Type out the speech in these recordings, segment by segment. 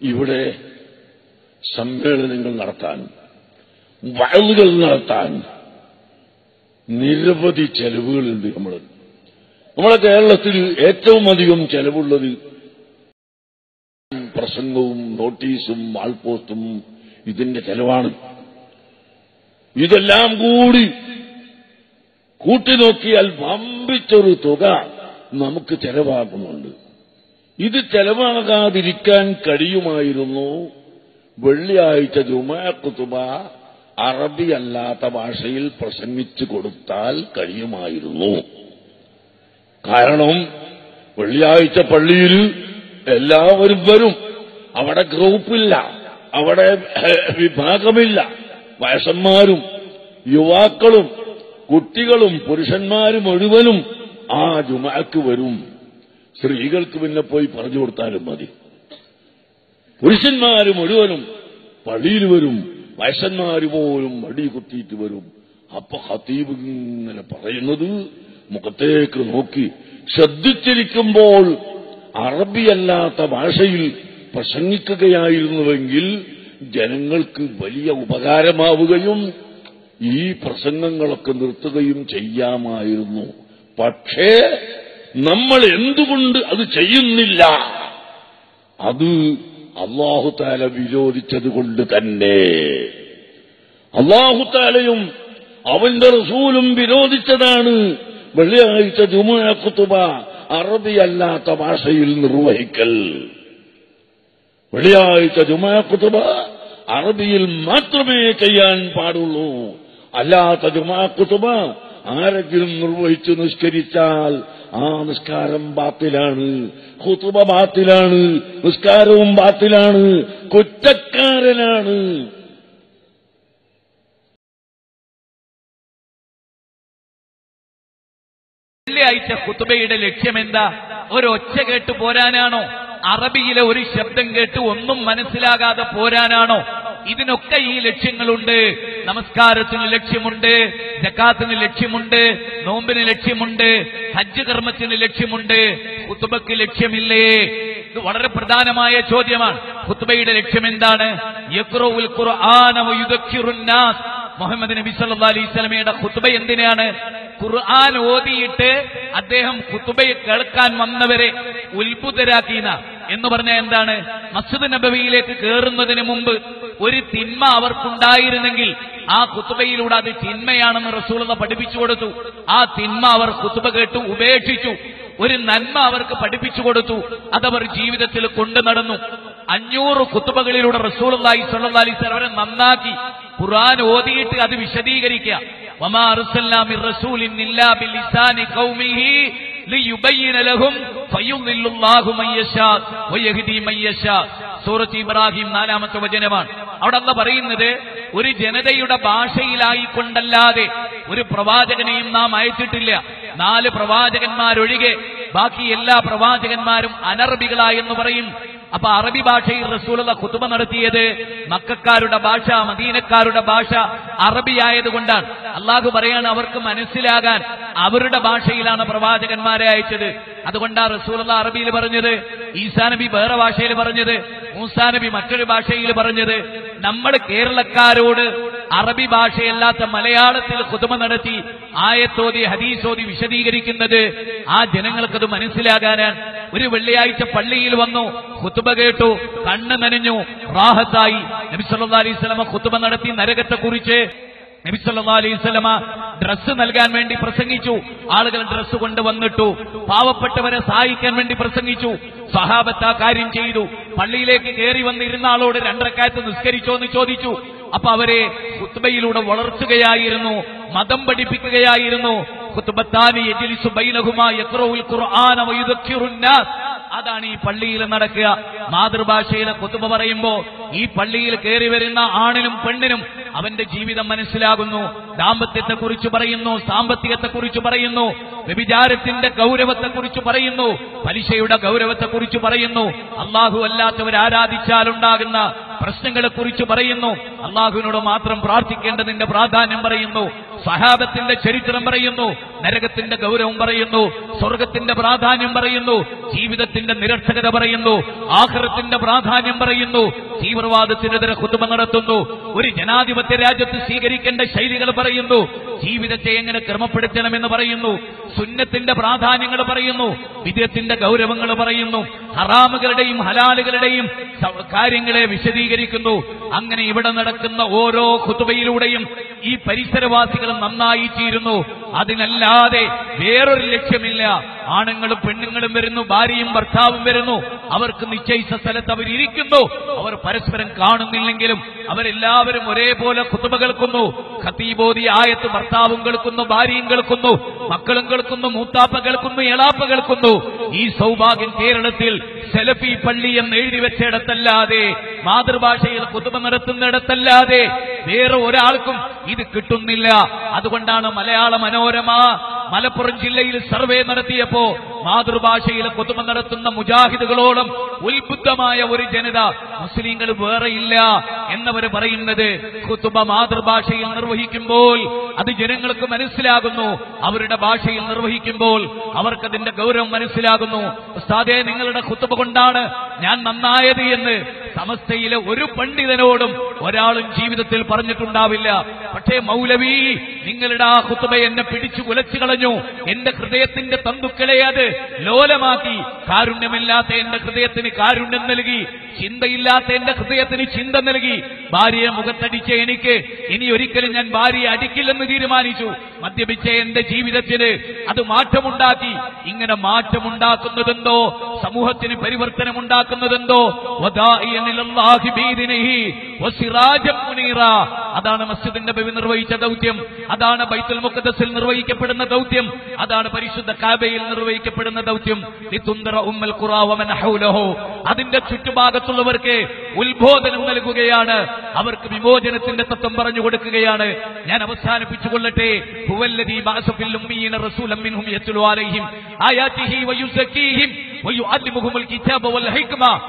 ഇവിടെ സമ്മേളനങ്ങൾ നടത്താൻ വയലുകൾ നടത്താൻ നിരവധി ചെലവുകളുണ്ട് നമ്മൾ. നമ്മുടെ കേരളത്തിൽ ഏറ്റവും അധികം ചെലവുള്ളത് പ്രസംഗവും നോട്ടീസും ആൾപോസ്റ്റും ഇതിന്റെ ചെലവാണ്. ഇതെല്ലാം കൂടി കൂട്ടിനോക്കിയാൽ വമ്പിച്ചൊരു തുക നമുക്ക് ചെലവാകുന്നുണ്ട്. ഇത് ചെലവാകാതിരിക്കാൻ കഴിയുമായിരുന്നു. വെള്ളിയാഴ്ച ജുമാക്കുത്തുബ അറബി അല്ലാത്ത ഭാഷയിൽ പ്രസംഗിച്ചു കൊടുത്താൽ കഴിയുമായിരുന്നു. കാരണം വെള്ളിയാഴ്ച പള്ളിയിൽ എല്ലാവരും വരും. അവിടെ ഗ്രൂപ്പില്ല അവിടെ വിഭാഗമില്ല. വയസ്സന്മാരും യുവാക്കളും കുട്ടികളും പുരുഷന്മാരും മുഴുവനും ആ ജുമാക്ക് വരും. സ്ത്രീകൾക്ക് പിന്നെ പോയി പറഞ്ഞു കൊടുത്താലും മതി. പുരുഷന്മാര് മുഴുവനും പള്ളിയിൽ വരും വയസ്സന്മാര് പോലും മടി കുത്തിയിട്ട് വരും. അപ്പൊ ഹത്തീബ് ഇങ്ങനെ പറയുന്നത് മുഖത്തേക്ക് നോക്കി. ശ്രദ്ധിച്ചിരിക്കുമ്പോൾ അറബിയല്ലാത്ത ഭാഷയിൽ പ്രസംഗിക്കുകയായിരുന്നുവെങ്കിൽ ജനങ്ങൾക്ക് വലിയ ഉപകാരമാവുകയും ഈ പ്രസംഗങ്ങളൊക്കെ നിർത്തുകയും ചെയ്യാമായിരുന്നു. പക്ഷേ നമ്മൾ എന്തുകൊണ്ട് അത് ചെയ്യുന്നില്ല? അത് അള്ളാഹുത്താല വിരോധിച്ചതുകൊണ്ട് തന്നെ. അള്ളാഹുത്താലയും അവന്റെ റസൂലും വിരോധിച്ചതാണ്. വെള്ളിയാഴ്ച ജുമുഅത്തുബ അറബിയല്ലാത്ത ഭാഷയിൽ നിർവഹിക്കൽ. വെള്ളിയാഴ്ച ജുമാക്കുത്തുബ അറബിയിൽ മാത്രമേ ചെയ്യാൻ പാടുള്ളൂ. അല്ലാത്ത ജുമാക്കുത്തുബ ആരെങ്കിലും നിർവഹിച്ചു നിഷ്കരിച്ചാൽ ആ നിസ്കാരം ബാത്തിലാണ് ഖുതുബ ബാത്തിലാണ് നിസ്കാരവും ബാത്തിലാണ് കുറ്റക്കാരനാണ്. വെള്ളിയാഴ്ച കുത്തുബയുടെ ലക്ഷ്യമെന്താ? ഒരൊച്ച കേട്ട് പോരാനാണോ? അറബിയിലെ ഒരു ശബ്ദം കേട്ട് ഒന്നും മനസ്സിലാകാതെ പോരാനാണോ? ഇതിനൊക്കെ ഈ ലക്ഷ്യങ്ങളുണ്ട്. നമസ്കാരത്തിന് ലക്ഷ്യമുണ്ട്. ജക്കാത്തിന് ലക്ഷ്യമുണ്ട്. നോമ്പിന് ലക്ഷ്യമുണ്ട്. ഹജ്ജ് കർമ്മത്തിന് ലക്ഷ്യമുണ്ട്. കുത്തുബക്ക് ലക്ഷ്യമില്ലേ? ഇത് വളരെ പ്രധാനമായ ചോദ്യമാണ്. കുത്തുബയുടെ ലക്ഷ്യം എന്താണ് യഖ്റഉൽ ഖുർആന മുഹമ്മദ് നബി സല്ലാ അലൈഹി സ്വലമയുടെ ഖുത്ബ എന്തിനാണ്? ഖുർആൻ ഓതിയിട്ട് അദ്ദേഹം കുത്തുബയെ കേൾക്കാൻ വന്നവരെ ഉത്ഭുതരാക്കീന എന്ന് പറഞ്ഞാൽ എന്താണ്? മസ്ജിദ് നബവിയിലേക്ക് കയറുന്നതിന് മുമ്പ് ഒരു തിന്മ അവർക്കുണ്ടായിരുന്നെങ്കിൽ ആ കുത്തുബയിലൂടെ അത് തിന്മയാണെന്ന് റസൂളത പഠിപ്പിച്ചു കൊടുത്തു. ആ തിന്മ അവർ കുത്തുബ കേട്ട് ഉപേക്ഷിച്ചു. ഒരു നന്മ അവർക്ക് പഠിപ്പിച്ചു കൊടുത്തു. അതവർ ജീവിതത്തിൽ കൊണ്ടു നടന്നു. അഞ്ഞൂറ് കുത്തുബകളിലൂടെ അലൈഹി സ്വലി അവരെ നന്നാക്കി ഖുർആൻ ഓതിയിട്ട് അത് വിശദീകരിക്കുക. സൂറത്ത് ഇബ്രാഹിം നാലാമത്തെ വചനമാണ്. അവിടെ അല്ല പറയുന്നത് ഒരു ജനതയുടെ ഭാഷയിലായിക്കൊണ്ടല്ലാതെ ഒരു പ്രവാചകനെയും നാം അയച്ചിട്ടില്ല. നാല് പ്രവാചകന്മാരൊഴികെ ബാക്കി എല്ലാ പ്രവാചകന്മാരും അനറബികളായെന്ന് പറയും. അപ്പൊ അറബി ഭാഷയിൽ റസൂലുള്ള കുത്തുബ നടത്തിയത് മക്കാരുടെ ഭാഷ മദീനക്കാരുടെ ഭാഷ അറബിയായതുകൊണ്ടാണ്. അള്ളാഹു പറയാണ് അവർക്ക് മനസ്സിലാകാൻ അവരുടെ ഭാഷയിലാണ് പ്രവാചകന്മാരെ അയച്ചത്. അതുകൊണ്ടാണ് റസൂലുള്ള അറബിയിൽ പറഞ്ഞത് ഈസാ നബി വേറെ ഭാഷയിൽ പറഞ്ഞത് മൂസാ നബി മറ്റൊരു ഭാഷയിൽ പറഞ്ഞത്. നമ്മൾ കേരളക്കാരോട് അറബി ഭാഷയല്ലാത്ത മലയാളത്തിൽ കുതുമ നടത്തി ആയത്തോതി ഹദീസോതി വിശദീകരിക്കുന്നത് ആ ജനങ്ങൾക്കത് മനസ്സിലാകാനാണ് ഒരു വെള്ളിയാഴ്ച പള്ളിയിൽ വന്നു കുത്തുബ കേട്ടു കണ്ണ് നനഞ്ഞു റാഹത്തായി. നബി സല്ലല്ലാഹു അലൈഹി സ്വലമ കുത്തുബ നടത്തി നരകത്തെക്കുറിച്ച് നബി സല്ലല്ലാഹു അലൈഹി സ്വലമ ഡ്രസ്സ് നൽകാൻ വേണ്ടി പ്രസംഗിച്ചു ആളുകൾ ഡ്രസ്സ് കൊണ്ടുവന്നിട്ടു പാവപ്പെട്ടവരെ സഹായിക്കാൻ വേണ്ടി പ്രസംഗിച്ചു സഹാബത്ത് ആ കാര്യം ചെയ്തു പള്ളിയിലേക്ക് കയറി വന്നിരുന്ന ആളോട് രണ്ടരക്കാലത്ത് നിസ്കരിച്ചോ എന്ന് ചോദിച്ചു അപ്പൊ അവരെ കുത്തുബയിലൂടെ വളർത്തുകയായിരുന്നു മതം പഠിപ്പിക്കുകയായിരുന്നു. അതാണ് ഈ പള്ളിയിൽ നടക്കുക. മാതൃഭാഷയിലെ കുത്തുബ പറയുമ്പോ ഈ പള്ളിയിൽ കയറി വരുന്ന ആണിനും പെണ്ണിനും അവന്റെ ജീവിതം മനസ്സിലാകുന്നു. ദാമ്പത്യത്തെക്കുറിച്ച് പറയുന്നു സാമ്പത്തികത്തെക്കുറിച്ച് പറയുന്നു വ്യഭിചാരത്തിന്റെ ഗൗരവത്തെക്കുറിച്ച് പറയുന്നു പലിശയുടെ ഗൗരവത്തെക്കുറിച്ച് പറയുന്നു. അള്ളാഹു അല്ലാത്തവർ ആരാധിച്ചാലുണ്ടാകുന്ന പ്രശ്നങ്ങളെക്കുറിച്ച് പറയുന്നു. അള്ളാഹുവിനോട് മാത്രം പ്രാർത്ഥിക്കേണ്ടതിന്റെ പ്രാധാന്യം പറയുന്നു. സഹാബത്തിന്റെ ചരിത്രം പറയുന്നു. നരകത്തിന്റെ ഗൗരവം പറയുന്നു. സ്വർഗത്തിന്റെ പ്രാധാന്യം പറയുന്നു. ജീവിതത്തിന്റെ നിരർത്ഥകത പറയുന്നു. ആഹൃത്തിന്റെ പ്രാധാന്യം പറയുന്നു. തീവ്രവാദത്തിനെതിരെ കുതുമ നടത്തുന്നു. ഒരു ജനാധിപത്യ രാജ്യത്ത് സ്വീകരിക്കേണ്ട ശൈലികൾ പറയുന്നു. ജീവിതത്തെ എങ്ങനെ ക്രമപ്പെടുത്തണമെന്ന് പറയുന്നു. സുന്നത്തിന്റെ പ്രാധാന്യങ്ങൾ പറയുന്നു. വിജയത്തിന്റെ ഗൗരവങ്ങൾ പറയുന്നു. ഹറാമുകളുടെയും ഹലാലുകളുടെയും കാര്യങ്ങളെ വിശദീകരിക്കുന്നു. അങ്ങനെ ഇവിടെ നടക്കുന്ന ഓരോ കുത്തുബയിലൂടെയും ഈ പരിസരവാസികൾ നന്നായി തീരുന്നു. അതിനല്ലാതെ വേറൊരു ലക്ഷ്യമില്ല. ആണുങ്ങളും പെണ്ണുങ്ങളും വരുന്നു ഭാര്യയും ഭർത്താവും വരുന്നു. അവർക്ക് നിശ്ചയിച്ച സ്ഥലത്ത് അവരിയ്ക്കുന്നു അവർ പരസ്പരം കാണുന്നില്ലെങ്കിലും അവരെല്ലാവരും ഒരേപോലെ കുത്തുബ കേൾക്കുന്നു. ഖത്തീബോധി ആയത്ത് ഭർത്താവും കേൾക്കുന്നു ഭാര്യയും കേൾക്കുന്നു മക്കളും കേൾക്കുന്നു മൂത്താപ്പ കേൾക്കുന്നു എളാപ്പ കേൾക്കുന്നു. ഈ സൗഭാഗ്യം കേരളത്തിൽ സെലഫി പള്ളി എന്ന് എഴുതി വെച്ചിടത്തല്ലാതെ മാതൃഭാഷയിൽ കുതുമ നടത്തുന്നിടത്തല്ലാതെ വേറെ ഒരാൾക്കും ഇത് കിട്ടുന്നില്ല. അതുകൊണ്ടാണ് മലയാള മനോരമ മലപ്പുറം ജില്ലയിൽ സർവേ നടത്തിയപ്പോ മാതൃഭാഷയിൽ കൊതുമ നടത്തുന്ന മുജാഹിദുകളോളം ഉത്ബുദ്ധമായ ഒരു ജനത മുസ്ലിങ്ങൾ വേറെയില്ല എന്നവർ പറയുന്നത് കുത്തുബ മാതൃഭാഷയിൽ നിർവഹിക്കുമ്പോൾ അത് ജനങ്ങൾക്ക് മനസ്സിലാകുന്നു. അവരുടെ ഭാഷയിൽ നിർവഹിക്കുമ്പോൾ അവർക്കതിന്റെ ഗൗരവം മനസ്സിലാകുന്നു. ഉസ്താദേ നിങ്ങളുടെ കുത്തുബ കൊണ്ടാണ് ഞാൻ നന്നായത് എന്ന് സമസ്തയിലെ ഒരു പണ്ഡിതനോടും ഒരാളും ജീവിതത്തിൽ പറഞ്ഞിട്ടുണ്ടാവില്ല. പക്ഷേ മൗലവി നിങ്ങളുടെ ആ കുത്തുമ എന്നെ പിടിച്ചു കുലച്ചു കളഞ്ഞു. എന്റെ ഹൃദയത്തിന്റെ തന്തുക്കളെ അത് ലോലമാക്കി. കാരുണ്യമില്ലാത്ത എന്റെ ഹൃദയത്തിന് കാരുണ്യം നൽകി. ചിന്തയില്ലാത്ത എന്റെ ഹൃദയത്തിന് ചിന്ത നൽകി. ഭാര്യയെ മുഖത്തടിച്ച എനിക്ക് ഇനി ഒരിക്കലും ഞാൻ ഭാര്യയെ അടിക്കില്ലെന്ന് തീരുമാനിച്ചു. മദ്യപിച്ച എന്റെ ജീവിതത്തിന് അത് മാറ്റമുണ്ടാക്കി. ഇങ്ങനെ മാറ്റമുണ്ടാക്കുന്നതെന്തോ? സമൂഹത്തിന് പരിവർത്തനമുണ്ടാക്കുന്നതെന്തോ? അതാണ് മസ്ജിദിന്റെ ഭവി നിർവഹിച്ച ദൗത്യം. അതാണ് ബൈത്തുൽ മുഖദ്ദസിൽ നിർവഹിക്കപ്പെടുന്ന ദൗത്യം. അതാണ് പരിശുദ്ധ കാബയിൽ നിർവഹിക്കപ്പെടുന്ന ദൗത്യം. ഉമ്മൽ അതിന്റെ ചുറ്റുഭാഗത്തുള്ളവർക്ക് ഉത്ബോധനം നൽകുകയാണ്. അവർക്ക് വിമോചനത്തിന്റെ തത്വം പറഞ്ഞു കൊടുക്കുകയാണ്. ഞാൻ അവസാനിപ്പിച്ചുകൊള്ളട്ടെ അലൈഹിം. ആയാതിഹി വയുസക്കീഹിം വയുഅല്ലിമുഹുൽ കിതാബ വൽ ഹിക്മ.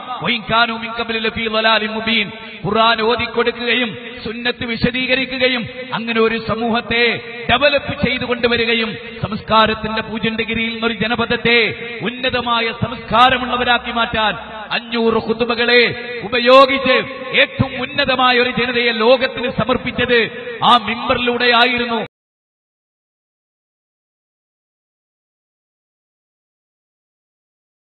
ഖുർആൻ ഓതിക്കൊടുക്കുകയും സുന്നത്ത് വിശദീകരിക്കുകയും അങ്ങനെ ഒരു സമൂഹത്തെ ഡെവലപ്പ് ചെയ്തു ചെയ്തുകൊണ്ടുവരികയും സംസ്കാരത്തിന്റെ പൂജന്റെ ഗിരിയിൽ നിന്നൊരു ജനപദത്തെ ഉന്നതമായ സംസ്കാരമുള്ളവരാക്കി മാറ്റാൻ അഞ്ഞൂറ് കുത്തുബകളെ ഉപയോഗിച്ച് ഏറ്റവും ഉന്നതമായ ഒരു ജനതയെ ലോകത്തിന് സമർപ്പിച്ചത് ആ മിമ്പറിലൂടെയായിരുന്നു